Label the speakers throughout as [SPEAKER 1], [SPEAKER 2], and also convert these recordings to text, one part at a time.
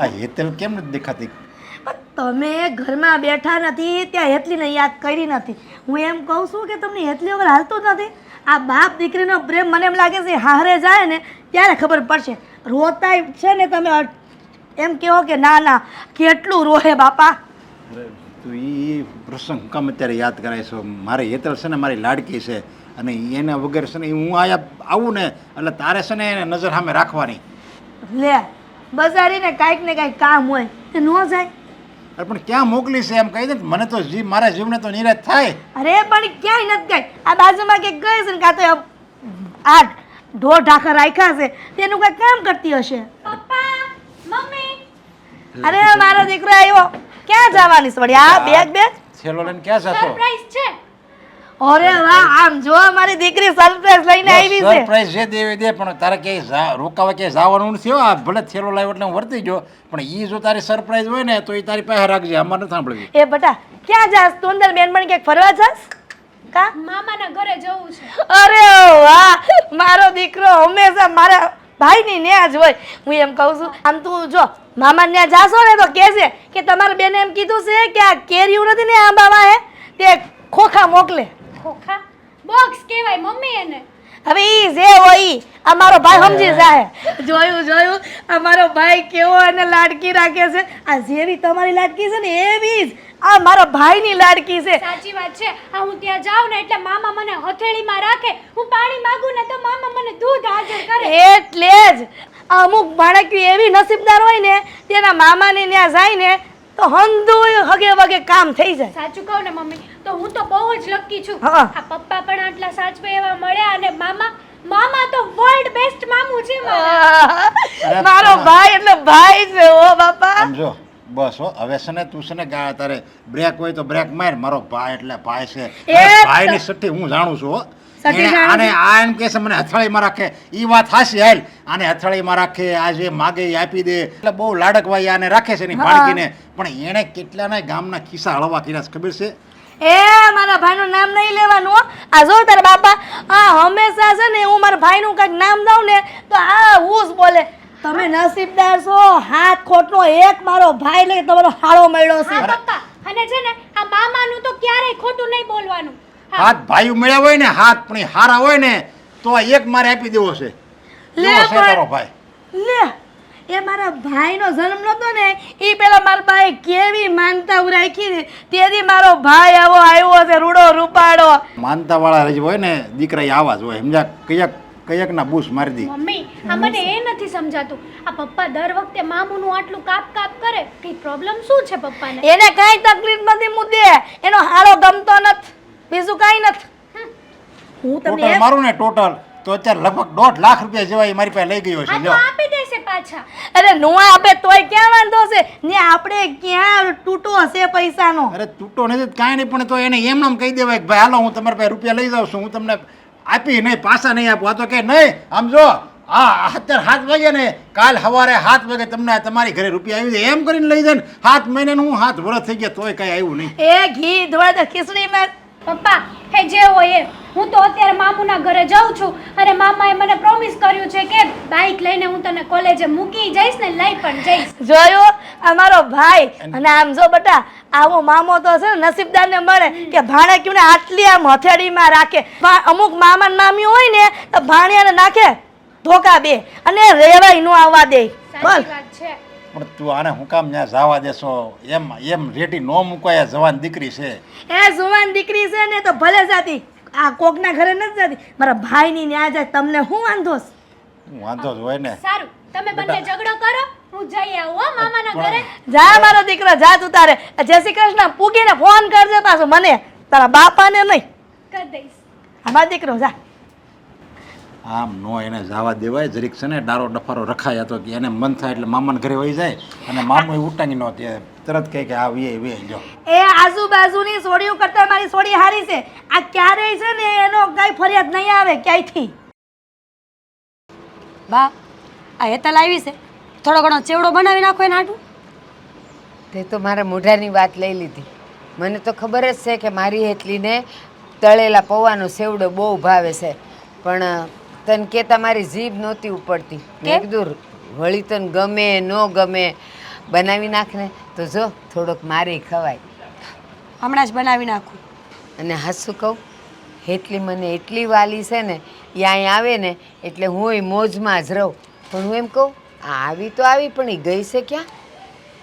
[SPEAKER 1] આ હેતલ કેમ નથી દેખાતી?
[SPEAKER 2] તમે ઘરમાં બેઠા નથી ત્યાં હેતલીને યાદ કરી નથી. હું એમ કહું છું કે તમને હેતલી વગર હાલતું જ નથી. આ બાપ દીકરીનો પ્રેમ મને એમ લાગે છે હારે જાય ને ત્યારે ખબર પડશે. રોતા છે ને તમે એમ કહો કે ના ના કેટલું રોહે બાપા.
[SPEAKER 1] તું એ પ્રસંગ કામ અત્યારે યાદ કરાય છે. મારે હેતલ છે ને મારી લાડકી છે અને એના વગર છે ને હું આયા આવું ને એટલે તારે છે ને એને નજર સામે રાખવાની.
[SPEAKER 2] લે બજારીને કાંઈક ને કાંઈક કામ હોય તે ન જાય.
[SPEAKER 1] અરે પણ ક્યાં મોકલી છે એમ કહી દે ને? મને તો જીવ મારા જીવને તો નિરાશ થાય.
[SPEAKER 2] અરે પણ ક્યાંય નથી ગઈ આ બાજુમાં કે ગઈ છે ને કાં તો આ ઢોર ઢાખર રાખ્યા છે તેનું કઈ કામ કરતી હશે?
[SPEAKER 3] પપ્પા મમ્મી.
[SPEAKER 2] અરે મારો દીકરો આવ્યો. ક્યાં જવાની છે વળી? આ બેગ બેગ
[SPEAKER 1] છેલ્લો લઈને ક્યાં જશો
[SPEAKER 3] સરપ્રાઈઝ છે.
[SPEAKER 2] અરે વાહ આમ જો મારી દીકરી સરપ્રાઈઝ લઈને આવી છે.
[SPEAKER 1] સરપ્રાઈઝ છે દેવી દે પણ તારે કે રોકાવા ક્યાંય જવાનું નથી. આ ભલે થેલો લાવ્યો એટલે હું વર્તી જો પણ એ જો તારી સરપ્રાઈઝ હોય ને તો એ તારી પાસે રાખજે અમાર ન સાંભળવી.
[SPEAKER 2] એ બટા ક્યાં જાસ તું અંદર બેન પણ ક્યાંક ફરવા જાસ? કા?
[SPEAKER 3] મામાના ઘરે જવું છે.
[SPEAKER 2] અરે વાહ મારો દીકરો હંમેશા મારા ભાઈની ન્યા જ હોય. હું એમ કહું છું આમ તું જો મામા ન્યા જાશો ને તો કહેશે કે તમારા બેને એમ કીધું છે કે આ કેરીયું નથી ને આંબાવા હે તે ખોખા મોકલે.
[SPEAKER 3] ખોખા? બોક્સ કહેવાય મમ્મી એને.
[SPEAKER 2] હવે ઈ જે હોય ઈ આ મારો ભાઈ સમજી જાય. જોયું જોયું. આ મારો ભાઈ કેવો અને લાડકી રાખે છે. આ જેવી તમારી લાડકી છે ને એવી જ. આ મારા ભાઈની લાડકી છે.
[SPEAKER 3] સાચી વાત છે. આ હું ત્યાં જાઉં ને એટલે મામા મને હથેળીમાં રાખે. હું પાણી માંગુ ને તો મામા મને દૂધ હાજર કરે.
[SPEAKER 2] એટલે જ. આ અમુક બાળકી એવી નસીબદાર હોય ને તેના મામાને ત્યાં જાય ને તો હંધુ હગે વગે કામ થઈ જાય.
[SPEAKER 3] સાચું કહું ને મમ્મી. તો હું તો બહુ જ લકી છું.
[SPEAKER 2] હા.
[SPEAKER 3] આ પપ્પા પણ આટલા સાચવે એવા મળ્યા અને મામા મામા તો વર્લ્ડ બેસ્ટ મામુ છે મારા
[SPEAKER 2] મારો ભાઈ એટલે ભાઈ છે ઓ બાપા.
[SPEAKER 1] સમજો. બસ હો. હવે છે ને તું છે ને ગા તારે બ્રેક હોય તો બ્રેક માર. મારો ભાઈ એટલે ભાઈ છે.
[SPEAKER 2] ભાઈ
[SPEAKER 1] ની સઠ્ઠી હું જાણું છું હો. અને આ એમ કે છે મને હથળીમાં રાખે. એ વાત હાસી હાલ. આને હથળીમાં રાખે આ જે માગે એ આપી દે. એટલે બહુ લાડકવાઈ આને રાખે છે એની. બાળકીને પણ એણે કેટલાના ગામના ખિસ્સા હળવા કર્યા છે ખબર છે?
[SPEAKER 2] એ મારા ભાઈનું નામ નહીં લેવાનું આ જો તારા બાપા આ હંમેશા છે ને હું મારા ભાઈનું કંઈક નામ દઉં ને તો આ હું જ બોલે. તમે નસીબદાર છો હાથ ખોટનો એક મારો ભાઈ લઈ તમારો હાળો મળ્યો છે.
[SPEAKER 3] પપ્પા અને છે ને આ મામાનું તો ક્યારેય ખોટું નહીં બોલવાનું.
[SPEAKER 1] હાથ ભાઈ મળ્યા હોય ને હાથ પણ હારા હોય ને તો એક મારે આપી દેવો છે.
[SPEAKER 2] લે
[SPEAKER 1] ભાઈ.
[SPEAKER 2] લે. એ મારા ભાઈનો જન્મ નહોતો ને એ પેલા મારા ભાઈ કેવી માનતા રાખી ને તેથી મારો ભાઈ આવો આવ્યો છે રૂડો રૂપાડો
[SPEAKER 1] માનતા વાળા જ હોય ને દીકરા આવા જ હોય. સમજ્યા? કયાક કયાકના બૂસ મારી દી.
[SPEAKER 3] મમ્મી આ મને એ નથી સમજાતું. આ પપ્પા દર વખતે મામુનું આટલું કાપ કાપ કરે કે પ્રોબ્લેમ શું છે પપ્પાને?
[SPEAKER 2] એને કઈ તકલીફ નથી મુદ્દે એનો હારો ગમતો નથી. બીજું કઈ નથી. હું તમને
[SPEAKER 1] મારું ને ટોટલ તો અત્યારે લગભગ દોઢ લાખ રૂપિયા જેવા એ મારી પાસે લઈ ગયો છે
[SPEAKER 3] આ તો
[SPEAKER 1] લ્યો.
[SPEAKER 3] આપી દેશે પાછા.
[SPEAKER 2] અરે નુઆ આપે તોય ક્યાં વાંધો છે? ને આપણે ક્યાં તૂટો હશે પૈસાનો?
[SPEAKER 1] અરે તૂટો નથી તો કાંઈ નહીં પણ તો એને એમ નામ કહી દેવાય કે ભાઈ હાલો હું તમારા પાસે રૂપિયા લઈ જાઉં છું હું તમને આપી નહીં પાછા નહીં આપું. આ તો કે નહીં આમ જો હા અત્યારે સાત વાગે ને કાલ સવારે સાત વાગે તમને તમારી ઘરે રૂપિયા આવી જાય એમ કરીને લઈ જાય ને સાત મહિને હું હાથ વરસ થઈ ગયા તોય કાંઈ આવ્યું નહીં.
[SPEAKER 2] એ ઘી ધોળા ખીચડીમાં
[SPEAKER 3] પપ્પા હે જે હોય એ. હું તો અત્યારે મામુના ઘરે જાઉં છું અને મામાએ મને પ્રોમિસ કર્યું છે કે બાઇક લઈને હું તને કોલેજે મૂકી જઈશ ને લઈ પણ જઈશ.
[SPEAKER 2] જોયો? અમારો ભાઈ. અને આમ જો બટા આવો મામો તો છે ને નસીબદારને મળે કે ભાણે કીને આટલી આમ હથેળીમાં રાખે. અમુક મામા મામી હોય ને તો ભાણિયાને નાખે ધોકા બે અને રેવાય નો આવવા દે. બસ
[SPEAKER 3] છે.
[SPEAKER 1] પણ તું આને હું કામ ત્યાં જવા દેશો? એમ એમ રેટી નો મૂકાય જવાન દીકરી છે.
[SPEAKER 2] એ જુવાન દીકરી છે ને તો ભલે જાતી. આ કોકના ઘરે નથી જતી. મારા ભાઈની ન્યા જાય તમને હું વાંધો
[SPEAKER 1] વાંધો જ હોય ને.
[SPEAKER 3] સારું તમે બંને ઝઘડો કરો હું જઈ આવું હો મામાના ઘરે.
[SPEAKER 2] જા મારો દીકરો જા તું તારે. જય શ્રી કૃષ્ણ પૂગીને ફોન કરજે પાછો મને. તારા બાપાને નહીં.
[SPEAKER 3] કરી દઈશ.
[SPEAKER 2] અમારો દીકરો જા.
[SPEAKER 1] આમ નો એને જવા દેવાય જરીક છે ને ડારો ડફારો રખાય હતો કે એને મન થાય એટલે મામાને ઘરે વહી જાય. અને મામો એ ઉટાંગી નો તે તરત કહે કે આવીએ વે વે જો
[SPEAKER 2] એ આજુબાજુની સોડીઓ કરતા મારી સોડી હારી છે. આ ક્યારેય છે ને એનો કઈ ફરિયાદ નહીં આવે ક્યાંયથી?
[SPEAKER 4] બા આ હેતલ આવી છે. થોડો ઘણો ચેવડો બનાવી નાખો એના આટું
[SPEAKER 5] તે તો મારા મોઢાની વાત લઈ લીધી. મને તો ખબર જ છે કે મારી હેતલીને તળેલા પૌવાનો સેવડો બહુ ભાવે છે. પણ તને કહેતા મારી જીભ નહોતી ઉપડતી.
[SPEAKER 4] એક
[SPEAKER 5] દૂર વળી તને ગમે ન ગમે બનાવી નાખ ને તો જો થોડોક મારે ખવાય.
[SPEAKER 4] હમણાં જ બનાવી નાખું.
[SPEAKER 5] અને હાસું કહું એટલી મને એટલી વાલી છે ને એ અહીં આવે ને એટલે હું મોજમાં જ રહું. પણ હું એમ કહું આવી તો આવી પણ એ ગઈ છે ક્યાં?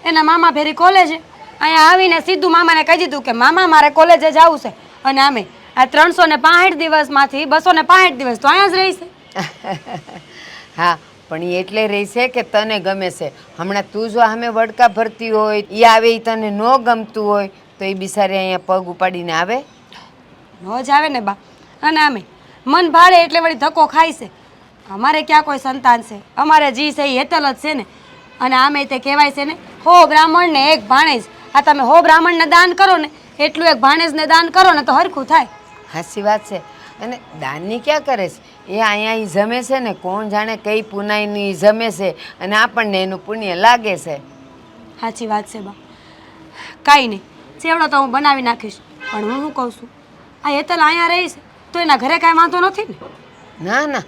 [SPEAKER 4] એના મામા ફેરી કોલેજે. અહીંયા આવીને સીધું મામાને કહી દીધું કે મામા મારે કોલેજે જવું છે. અને આમે આ ત્રણસો ને પાંઠ દિવસમાંથી બસો ને પાંઠ દિવસ તો અહીંયા જ રહીશે
[SPEAKER 5] હા પણ એ એટલે રહેશે કે તને ગમે છે. હમણાં તું જો સામે વડકા ભરતી હોય એ આવે એ તને ન ગમતું હોય તો એ બિચારી અહીંયા પગ ઉપાડીને આવે.
[SPEAKER 4] રોજ આવે ને બા. અને આમે મન ભાડે એટલે વળી ધક્કો ખાય છે. અમારે ક્યાં કોઈ સંતાન છે? અમારે જી છે એ હેતલ જ છે ને. અને આમે તે કહેવાય છે ને હો બ્રાહ્મણને એક ભાણેજ. આ તમે હો બ્રાહ્મણને દાન કરો ને એટલું એક ભાણેજને દાન કરો ને તો હરખું થાય.
[SPEAKER 5] હાસી વાત છે. અને દાનની ક્યાં કરે છે? એ અહીંયા જમે છે ને કોણ જાણે કઈ પુનાઈની જમે છે અને આપણને એનું પુણ્ય લાગે છે.
[SPEAKER 4] સાચી વાત છે બા. કાંઈ નહીં ચેવડો તો હું બનાવી નાખીશ પણ હું શું કહું છું? આ હેતલ અહીંયા રહીશ તો એના ઘરે કાંઈ વાંધો નથી ને?
[SPEAKER 5] ના ના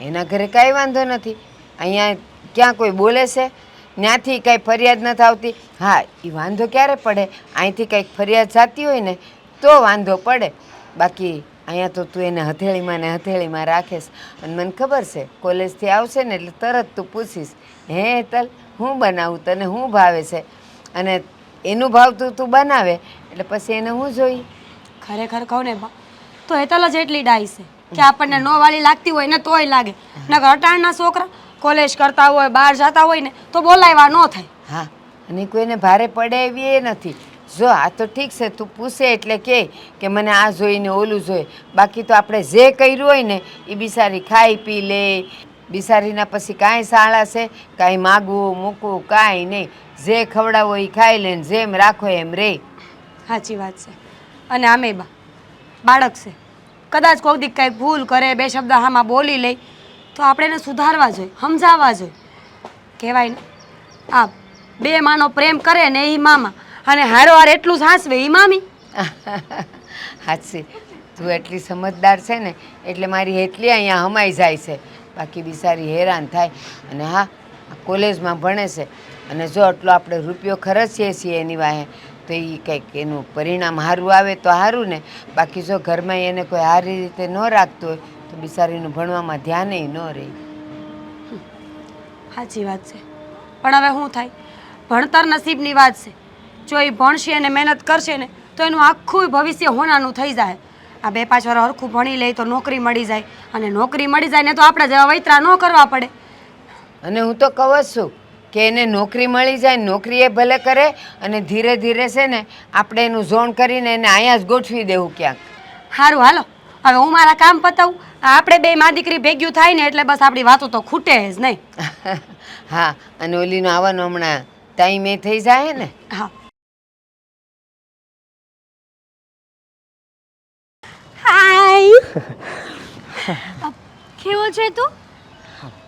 [SPEAKER 5] એના ઘરે કાંઈ વાંધો નથી. અહીંયા ક્યાં કોઈ બોલે છે? ત્યાંથી કાંઈ ફરિયાદ નથી આવતી. હા એ વાંધો ક્યારે પડે? અહીંથી કંઈક ફરિયાદ જાતી હોય ને તો વાંધો પડે. બાકી અહીંયા તો તું એને હથેળીમાં ને હથેળીમાં રાખીશ. અને મને ખબર છે કોલેજથી આવશે ને એટલે તરત તું પૂછીશ હે હેતલ હું બનાવું તને શું ભાવે છે? અને એનું ભાવતું તું બનાવે એટલે પછી એને હું જોઈ?
[SPEAKER 4] ખરેખર કહું ને બા તો હેતલ જ એટલી ડાઈ છે કે આપણને નો વાળી લાગતી હોય ને તોય લાગે. નકર અટાણના છોકરા કોલેજ કરતા હોય બહાર જતા હોય ને તો બોલાવ્યા ન થાય.
[SPEAKER 5] હા અને કોઈને ભારે પડે એવી એ નથી. જો, આ તો ઠીક છે, તું પૂછે એટલે કે કે મને આ જોઈને ઓલું જોઈએ બાકી તો આપણે જે કર્યું હોય ને એ બિસારી ખાઈ પી લે. બિસારીના પછી કાંઈ શાળા છે? કાંઈ માગવું મૂકવું કાંઈ નહીં. જે ખવડાવો એ ખાઈ લે જેમ રાખો એમ રે.
[SPEAKER 4] સાચી વાત છે. અને આમે બા બાળક છે. કદાચ કોઈક દીક કાંઈ ભૂલ કરે, બે શબ્દ હામાં બોલી લે, તો આપણે એને સુધારવા જોઈએ, સમજાવવા જોઈએ. કહેવાય ને, આ બે માનો પ્રેમ કરે ને એ મામા અને હારો હાર એટલું સાસવે એ મામી?
[SPEAKER 5] હાચી. તું એટલી સમજદાર છે ને એટલે મારી એટલી અહીંયા હમાઈ જાય છે. બાકી બિચારી હેરાન થાય. અને હા કોલેજમાં ભણે છે. અને જો આટલો આપણે રૂપિયો ખર્ચીએ છીએ એની વાહે તો એ કંઈક એનું પરિણામ સારું આવે તો સારું ને. બાકી જો ઘરમાં એને કોઈ સારી રીતે ન રાખતું હોય તો બિચારીનું ભણવામાં ધ્યાન ન રહે.
[SPEAKER 4] સાચી વાત છે. પણ હવે શું થાય? ભણતર નસીબની વાત છે. જો એ ભણશે અને મહેનત કરશે ને તો એનું આખું ભવિષ્ય હોનાનું થઈ જાય. આ બે પાંચ વાર હરખું ભણી લે તો નોકરી મળી જાય. અને નોકરી મળી જાય ને તો આપણે જેવા વૈતરા ન કરવા પડે.
[SPEAKER 5] અને હું તો કહું જ છું કે એને નોકરી મળી જાય નોકરી એ ભલે કરે અને ધીરે ધીરે છે ને આપણે એનું ઝોન કરીને એને અહીંયા જ ગોઠવી દેવું ક્યાંક.
[SPEAKER 4] સારું હાલો. હવે હું મારા કામ પતાવું. આપણે બે મા દીકરી ભેગ્યું થાય ને એટલે બસ આપણી વાતો તો ખૂટે જ નહીં.
[SPEAKER 5] હા અને ઓલીનો આવવાનો હમણાં ટાઈમ એ થઈ જાય ને?
[SPEAKER 4] હા.
[SPEAKER 3] હાય કેવો છે તું?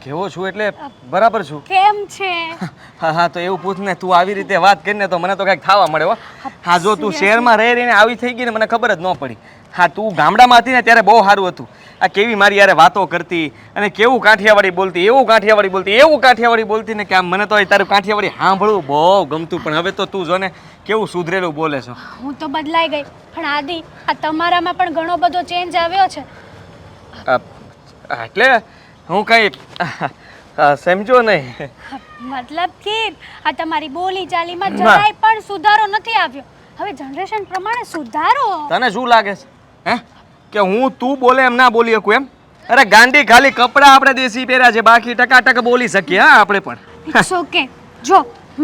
[SPEAKER 6] કેવો છું એટલે બરાબર છું.
[SPEAKER 3] કેમ છે?
[SPEAKER 6] હા હા તો એવું પૂછ ને તું આવી રીતે વાત કરીને તો મને તો કંઈક ખાવા મળે હો. હા જો તું શહેરમાં રહી રહીને આવી થઈ ગઈ ને મને ખબર જ ન પડી. હા તું ગામડામાં હતી ને ત્યારે બહુ સારું હતું. આ કેવી મારી યારે વાતો કરતી અને કેવું કાઠિયાવાડી બોલતી એવું કાઠિયાવાડી બોલતી એવું કાઠિયાવાડી બોલતી ને કે આમ મને તો તારું કાઠિયાવાડી સાંભળવું બહુ ગમતું પણ હવે તો તું જોને કેવું સુધરેલું બોલે છો.
[SPEAKER 3] હું તો બદલાઈ ગઈ પણ આદિ આ તમારામાં પણ ઘણો બધો ચેન્જ આવ્યો છે.
[SPEAKER 6] એટલે હું કંઈ સમજો નહીં.
[SPEAKER 3] મતલબ કે આ તમારી બોલી ચાલીમાં જરાય પણ સુધારો નથી આવ્યો. હવે જનરેશન પ્રમાણે સુધારો.
[SPEAKER 6] તને શું લાગે છે? હે? કે હું તું બોલે એમ ના બોલી શકું એમ? અરે ગાંડી ખાલી કપડાં આપણે દેશી પહેર્યા છે બાકી ટકાટક બોલી શકીએ હા આપણે પણ.
[SPEAKER 3] ઇટ્સ ઓકે જો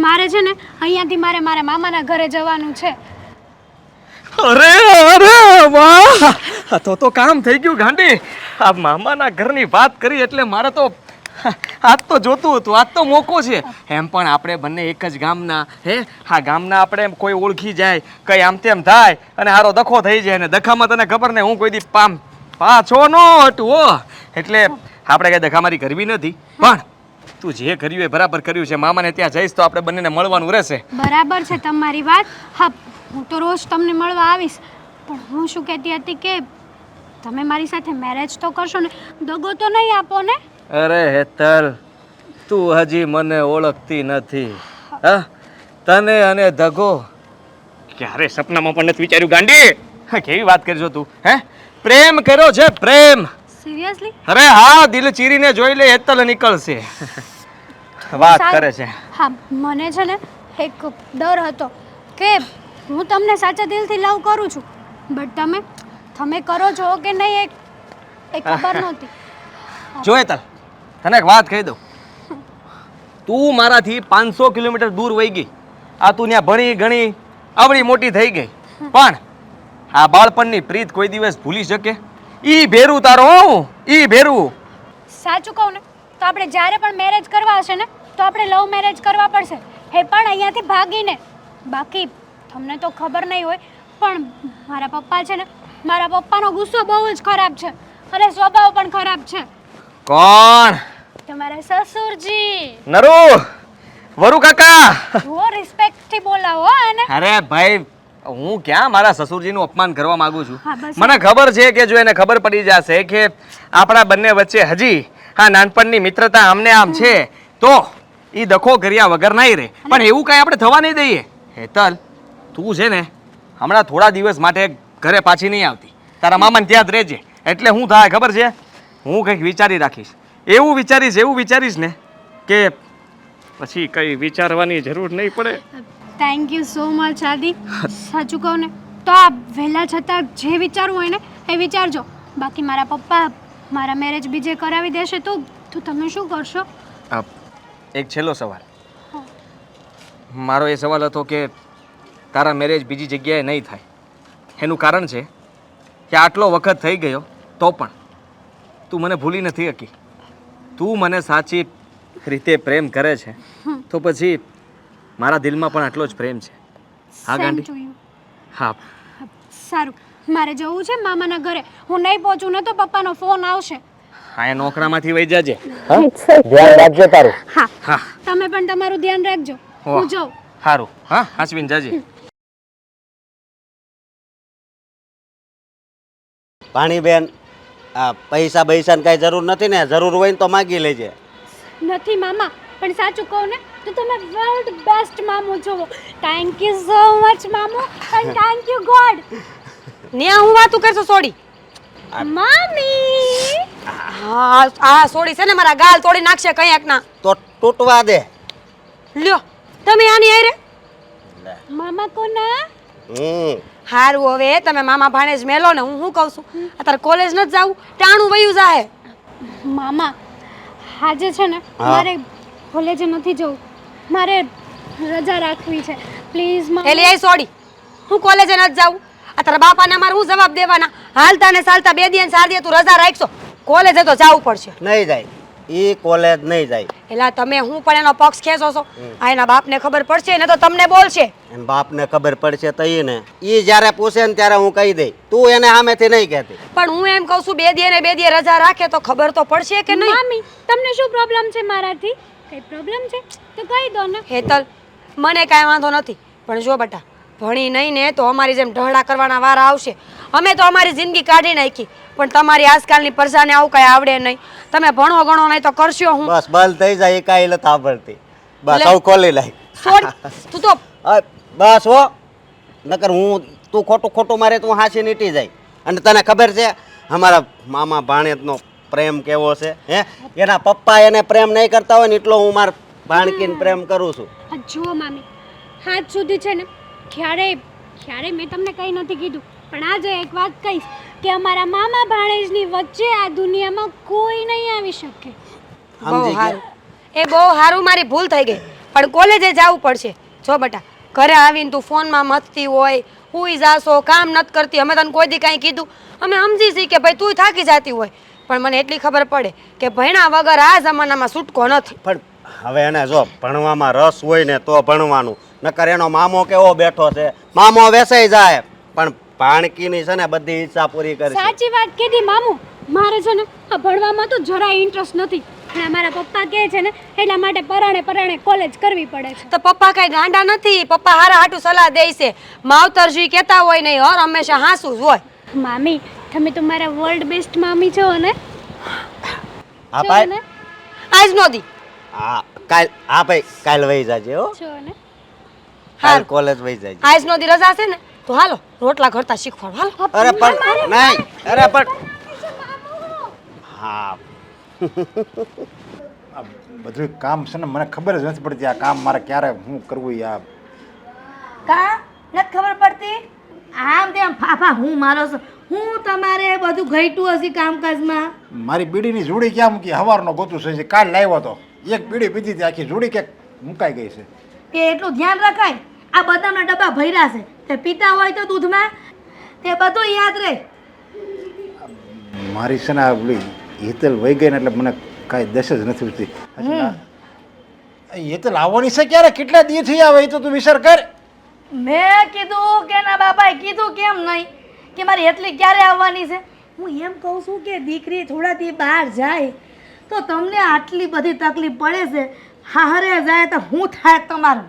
[SPEAKER 3] મારે છે ને અહીંયાથી મારે મારા મામાના ઘરે જવાનું છે.
[SPEAKER 6] અરે અરે વાહ! તો તો કામ થઈ ગયું ગાંડી. આ મામાના ઘરની વાત કરી એટલે મારે તો આજ તો જોતું હતું, આજ તો મોકો છે. એમ પણ આપણે બંને એક જ ગામના, હે? હા ગામના આપણે કોઈ ઓળખી જાય, કઈ આમ તેમ થાય, અને હારો દખો થઈ જાય ને દખામાં તને ખબર ને હું કોઈ દી પામ પાછો નો હટવો એટલે આપણે કઈ દખામારી કરવી નથી. પણ તું જે કર્યું એ બરાબર કર્યું છે. મામાને ત્યાં જઈશ તો આપણે બંનેને મળવાનું રહેશે.
[SPEAKER 3] બરાબર છે તમારી વાત. હા, હું તો રોજ તમને મળવા આવીશ. પણ હું શું કહેતી હતી કે તમે મારી સાથે મેરેજ તો કરશો ને, દગો તો નહીં આપો ને?
[SPEAKER 6] અરે હેતલ તું હજી મને ઓળખતી નથી. હા તને અને ધગો ક્યારે સપનામાં પણ નથી વિચાર્યું ગાંડી? કેવી વાત કરજો તું હે? પ્રેમ કર્યો છે પ્રેમ.
[SPEAKER 3] સિરિયસલી
[SPEAKER 6] અરે હા દિલ ચીરીને જોઈ લે હેતલ નીકળશે. વાત કરે છે.
[SPEAKER 3] હા મને છે ને એક ડર હતો કે હું તમને સાચા દિલથી લવ કરું છું બટ તમે તમે કરો છો કે નહીં એક એ ખબર નહોતી.
[SPEAKER 6] જો હેતલ તને એક વાત કહી દઉં. તું મારાથી પાંચસો કિલોમીટર દૂર વહી ગઈ. આ તું ત્યાં ભણી, ગણી, આવડી મોટી થઈ ગઈ. પણ આ બાળપણની પ્રીત કોઈ દિવસ ભૂલી શકે? ઈ ભેરું તારો હું. ઈ ભેરું.
[SPEAKER 3] સાચું કહું ને, તો આપણે જ્યારે પણ મેરેજ કરવા હશે ને, તો આપણે લવ મેરેજ કરવા પડશે. એ પણ અહીંયાથી ભાગીને. બાકી તમને તો ખબર નહીં હોય, પણ મારા પપ્પા છે ને, મારા પપ્પાનો ગુસ્સો બહુ જ ખરાબ છે. અને સ્વભાવ પણ ખરાબ છે.
[SPEAKER 6] કોણ?
[SPEAKER 3] તમારા સસુરજી.
[SPEAKER 6] નરુ વરુ કાકા.
[SPEAKER 3] જુઓ રિસ્પેક્ટથી બોલાવો અને
[SPEAKER 6] અરે ભાઈ હું ક્યાં મારા સસુરજીનું અપમાન કરવા માંગુ છું? મને ખબર છે કે જો એને ખબર પડી જશે કે આપણા બંને વચ્ચે હજી આ નાનપણની મિત્રતા આમને આમ છે તો એ દખો કર્યા વગર નહીં રહે. પણ એવું કાંઈ આપણે થવા નહીં દઈએ. હેતલ તું છે ને હમણાં થોડા દિવસ માટે ઘરે પાછી નહીં આવતી. તારા મામાને ત્યાં જ રહેજે. એટલે હું થાય ખબર છે? હું કંઈક વિચારી રાખીશ. એવું વિચારીશ એવું વિચારીશ ને કે પછી કંઈ વિચારવાની જરૂર નહીં પડે.
[SPEAKER 3] થેન્ક યુ સો મચ આદિ સાચું કહું ને તો આ વહેલા છતાં જે વિચારવું હોય ને એ વિચારજો. બાકી મારા પપ્પા મારા મેરેજ બીજે કરાવી દેશે તો તો તમે શું કરશો?
[SPEAKER 6] એક છેલ્લો સવાલ. મારો એ સવાલ હતો કે તારા મેરેજ બીજી જગ્યાએ નહીં થાય. એનું કારણ છે કે આટલો વખત થઈ ગયો તો પણ. તું મને ભૂલી નથી શકી તું મને સાચી રીતે પ્રેમ કરે છે. તો પછી મારા દિલમાં પણ આટલો જ પ્રેમ છે. હા ગાંડી? હા.
[SPEAKER 3] સારું. મારે જવું છે મામાના ઘરે. હું નહીં પહોંચું ને તો પપ્પાનો ફોન આવશે.
[SPEAKER 6] હા એ નોકરામાંથી વહી જજે. ધ્યાન રાખજો તારું.
[SPEAKER 3] હા.
[SPEAKER 6] હા.
[SPEAKER 3] તમે પણ તમારું ધ્યાન રાખજો. હું જાઉં.
[SPEAKER 6] સારું હા હાસવીન જાજે.
[SPEAKER 7] પાણીબેન આ પૈસા પૈસાની કાંઈ જરૂર નથી ને જરૂર હોય ને તો માગી લેજે.
[SPEAKER 3] નથી મામા પણ સાચું કહું ને તો તમે વર્લ્ડ બેસ્ટ મામો છો થેન્ક યુ સો મચ મામો એન્ડ થેન્ક યુ ગોડ
[SPEAKER 4] ન્યા હું વાતું કરશો સોડી.
[SPEAKER 3] મામી
[SPEAKER 4] હા આ સોડી છે ને મારા ગાલ તોડી નાખશે કંઈક ના
[SPEAKER 7] તો તૂટવા દે.
[SPEAKER 4] લ્યો તમે આની આરે
[SPEAKER 3] મામા કોના?
[SPEAKER 4] હારું હવે તમે મામા ભાણેજ મેલો ને હું શું કહું છું? અત્યારે કોલેજ નથી જાવું ટાણું વયું જાય
[SPEAKER 3] મામા આજે છે ને મારે કોલેજે નથી જવું. મારે રજા રાખવી છે. પ્લીઝ
[SPEAKER 4] એટલે
[SPEAKER 3] એલી
[SPEAKER 4] એ સોડી. હું કોલેજે નથી જાવું. અત્યારે બાપાને મારે હું જવાબ દેવાના? હાલતા ને ચાલતા બે દિવસ સાર દે તું રજા રાખશો. કોલેજે તો જવું પડશે.
[SPEAKER 7] નહીં જાય. ઈ કોલેજ નહીં જાય.
[SPEAKER 4] એલા તમે હું પણ એનો પક્ષ ખેંચો છો? આ એના બાપને ખબર પડશે ને તો તમને બોલશે.
[SPEAKER 7] એમ બાપને ખબર પડશે તો એને ને. ઈ જ્યારે પૂછે ને ત્યારે હું કહી દઈ. તું એને સામેથી નહીં કહેતી.
[SPEAKER 4] પણ હું એમ કહું છું બે દિયે ને બે દિયે રજા રાખે તો ખબર તો પડશે કે નહીં?
[SPEAKER 3] મામી તમને શું પ્રોબ્લેમ છે મારાથી? કઈ પ્રોબ્લેમ છે? તો કહી દો ને.
[SPEAKER 4] હેતલ મને કાંઈ વાંધો નથી. પણ જો બેટા ભણી નહીં ને તો અમારી જેમ ઢળા કરવાના વાર આવશે. અમે તો અમારી જિંદગી કાઢી નાખી. પણ તમારી આજકાલની પ્રજાને આવું કાંઈ આવડે નહીં. તમે ભણો ગણો નહીં તો કરશો હું?
[SPEAKER 7] બસ બંધ થઈ જાય એ કાંઈ નથી બસ આવું ખોલી લાય.
[SPEAKER 4] છોડ તું તો
[SPEAKER 7] બસ હો. નકર હું તું ખોટું ખોટું મારે તું હાંસી નીટી જાય. અને તને ખબર છે અમારા મામા ભાણેજનો પ્રેમ કેવો છે હે? એના પપ્પા એને પ્રેમ નહીં કરતા હોય ને એટલો હું મારા ભાણકીને પ્રેમ કરું છું.
[SPEAKER 3] જુઓ મામી. હાથ સુધી છે ને ક્યારેય ક્યારેય મેં તમને કંઈ નથી કીધું. પણ આજે એક વાત કહીશ. કે અમારા મામા ભાણેજની વચ્ચે આ દુનિયામાં કોઈ નહીં આવી શકે.
[SPEAKER 4] બહુ સારું એ બહુ સારું મારી ભૂલ થઈ ગઈ. પણ કોલેજે જવું પડશે. જો બેટા ઘરે આવીને તું ફોનમાં મથતી હોય હુઈ જાશો કામ નથી કરતી. અમે તને કોઈ દી કાંઈ કીધું. અમે સમજી છીએ કે ભાઈ તું થાકી જતી હોય. પણ મને એટલી ખબર પડે કે ભણ્યા વગર આ જમાનામાં છૂટકો નથી.
[SPEAKER 7] પણ હવે એને જો ભણવામાં રસ હોય ને તો ભણવાનું. નકર એનો મામો કેવો બેઠો છે? મામો વેસાઈ જાય. પણ ભાણકીની છે ને બધી ઈચ્છા પૂરી કરી
[SPEAKER 3] સાચી વાત કીધી મામુ. મારે છે ને આ ભણવામાં તો જરાય ઇન્ટરેસ્ટ નથી. અને મારા પપ્પા કહે છે ને એટલા માટે પરાણે પરાણે કોલેજ કરવી પડે છે.
[SPEAKER 4] તો પપ્પા કાંઈ ગાંડા નથી. પપ્પા હારા હાટુ સલાહ દે છે. માવતરજી કહેતા હોય નહીં હર હંમેશા હાસુ જ હોય.
[SPEAKER 3] મામી તમે તો મારા વર્લ્ડ બેસ્ટ મામી છો ને?
[SPEAKER 7] હા ભાઈ.
[SPEAKER 3] ને?
[SPEAKER 4] આજ નો દી.
[SPEAKER 7] હા કાલ હા ભાઈ કાલ વહી જાજે હો.
[SPEAKER 3] છો ને?
[SPEAKER 7] કાલ કોલેજ વહી જાજે.
[SPEAKER 4] આજ નો દી રજા છે ને? તો હાલો રોટલા ઘડતા શીખવાડ. હાલો.
[SPEAKER 7] અરે પણ નહીં અરે પણ હા.
[SPEAKER 1] આ બધું કામ છે ને મને ખબર જ નથી પડતી આ કામ મારે ક્યારે હું કરવું આ.
[SPEAKER 2] કા? નથી ખબર પડતી? આમ તેમ ફાફા હું મારો છું હું તમારે બધું ઘટ્યું હશે કામકાજમાં?
[SPEAKER 1] મારી બીડીની જોડી ક્યાં મૂકી? હવારનો ગોતું છે કાલ લાવ્યો તો. એક બીડી પીધી હતી આખી જોડી ક્યાંક મુકાઈ ગઈ છે.
[SPEAKER 2] કે એટલું ધ્યાન રખાય? આ બદામના ડબ્બા ભર્યા છે. તે પીતા હોય તો દૂધમાં? તે બધું યાદ રહે.
[SPEAKER 1] મારી છે ને આ ઓલી હેતલ વહી ગઈ ને એટલે મને કાંઈ દશ જ નથી ઉઠતી હેતલ આવવાની છે ક્યારે? કેટલા દિવસથી આવે એ તો તું વિચાર કર.
[SPEAKER 2] મેં કીધું કે ના બાપાએ કીધું કેમ નહીં? કે મારી એટલી ક્યારે આવવાની છે? હું એમ કહું છું કે દીકરી થોડાથી બહાર જાય તો તમને આટલી બધી તકલીફ પડે છે. હારે જાય તો હું થાય તમારું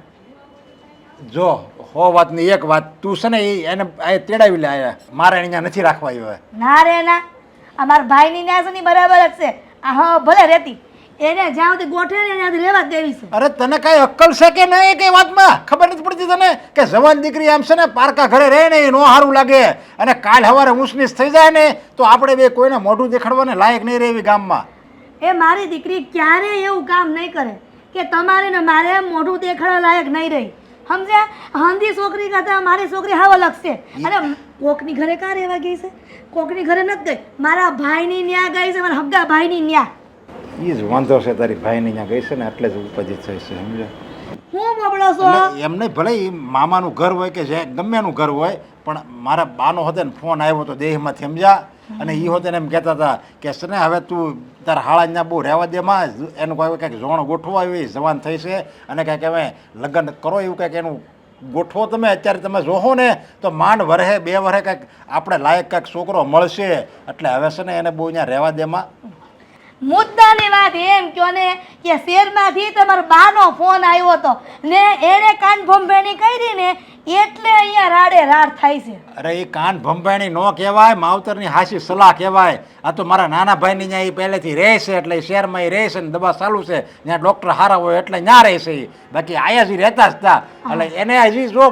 [SPEAKER 1] જો હો વાતની એક વાત તું છે ને ઈ એને આ તેડાવી લે આયા મારે અહીંયા નથી રાખવા આવ્યો. હવે
[SPEAKER 2] ના રે ના અમારા ભાઈની ન્યાસની બરાબર જ છે. આ હા ભલે રહેતી એને જ્યાં સુધી ગોઠવે ને ત્યાંથી રહેવા જ દેવી છે.
[SPEAKER 1] અરે તને કાંઈ અક્કલ છે કે નહીં કઈ વાતમાં? ખબર નથી પડતી તને કે જવાન દીકરી આમ છે ને પારકા ઘરે રહે ને એ નો સારું લાગે અને કાલ સવારે ઊંચનીચ થઈ જાય ને તો આપણે બે કોઈને મોઢું દેખાડવાને લાયક નહીં રહેવી ગામમાં.
[SPEAKER 2] એ મારી દીકરી ક્યારેય એવું કામ નહીં કરે કે તમારે ને મારે મોઢું દેખાડવા લાયક નહીં રહી. સમજ્યા? હાંધી છોકરી કરતા મારી છોકરી હાવ અલગ છે. અને કોકની ઘરે કાં રહેવા ગઈ છે? કોકની ઘરે નથી ગઈ. મારા ભાઈની ન્યા ગઈ છે મારા હગા ભાઈની ન્યા.
[SPEAKER 1] એ જ વાંધો છે તારી ભાઈની ન્યા ગઈ છે ને એટલે જ ઉપજિત થઈ છે સમજ્યો?
[SPEAKER 2] હું બબડો છો
[SPEAKER 1] એમ નહીં ભલે મામાનું ઘર હોય કે જે ગમે એનું ઘર હોય પણ મારા બાનો હતો ને ફોન આવ્યો તો દેહમાંથી સમજ્યા? અને એ હોતે એમ કહેતા હતા કે છે ને હવે તું તારા અહીંયા બહુ રહેવા દે માં. એનું કોઈ કંઈક જોણ ગોઠવા આવી જવાન થઈ છે. અને કંઈક હવે લગ્ન કરો એવું કંઈક એનું ગોઠવો તમે. અત્યારે તમે જોહો ને, તો માંડ વરહે, બે વરહે કંઈક આપણે લાયક કંઈક છોકરો મળશે. એટલે હવે છે ને એને બહુ અહીંયા રહેવા દેમાં
[SPEAKER 2] મુદ્દાની વાત એમ કહો ને કે શેરમાંથી તમારા બાનો ફોન આવ્યો હતો. ને એણે કાન ભંભેણી કરી ને એટલે અહીંયા રાડે રાડ થાય છે.
[SPEAKER 1] અરે એ કાન ભંભેણી નો કહેવાય માવતરની હાસી સલાહ કહેવાય. આ તો મારા નાના ભાઈની ત્યાં એ પહેલેથી રહેશે એટલે શહેરમાં એ રહે છે ને દવા ચાલુ છે. ત્યાં ડૉક્ટર સારા હોય એટલે ત્યાં રહેશે એ. બાકી આયા જ રહેતા જ હતા. એટલે એને હજી જો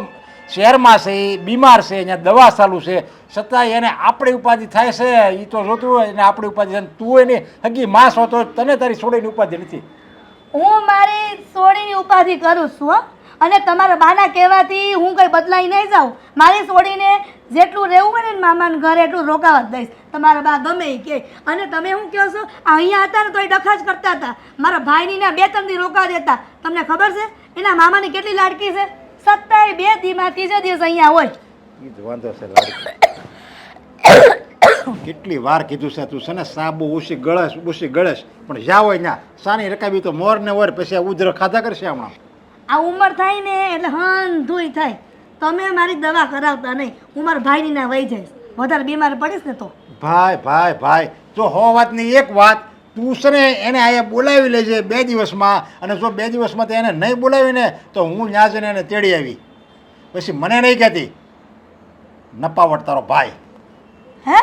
[SPEAKER 1] શહેરમાં છે એ બીમાર છે ત્યાં દવા ચાલુ છે, છતાંય એને આપણી ઉપાધિ થાય છે એ તો જોતું હોય, એને આપણી ઉપાધિ છે. તું એની હગી માસ હોતો તને તારી છોડીની ઉપાધિ નથી.
[SPEAKER 2] હું મારી સોડીની ઉપાધિ કરું છું, હો. અને તમારા બાના કહેવાથી હું કંઈ બદલાઈ નહીં જાઉં. મારી સોડીને જેટલું રહેવું હોય ને મામાને ઘરે એટલું રોકાવા જ દઈશ. તમારા બા ગમે એ કહે. અને તમે શું કહો છો? અહીંયા હતા ને તો એ ડખા કરતા હતા. મારા ભાઈની ના બે ત્રણ દી રોકા દેતા. તમને ખબર છે? એના મામાની કેટલી લાડકી છે? સત્તાય બે દીમાં ત્રીજા દિવસ અહીંયા હોય.
[SPEAKER 1] ઈ જ વાંધો છે લાડકી કેટલી વાર કીધું છે તું છે ને? સાબુ ઓછી ગળશ ઓછી ગળશ. પણ જ્યાં હોય ના સાની રકાબી તો મોર ને વર પછી આ ઉધર ખાધા કરશે હમણાં.
[SPEAKER 2] આ ઉંમર થાય ને એટલે હંધુય થાય. તમે મારી દવા કરાવતા નહીં. હું મારા ભાઈની ના વહી જઈશ. વધારે બીમાર પડીશ ને તો.
[SPEAKER 1] ભાઈ ભાઈ ભાઈ. જો હો વાતની એક વાત તું છે ને એને અહીંયા બોલાવી લેજે બે દિવસમાં. અને જો બે દિવસમાં તે એને નહીં બોલાવીને, તો હું ત્યાં જઈને એને તેડી આવી. પછી મને નહીં કહેતી, નપાવટ તારો ભાઈ.
[SPEAKER 2] હે?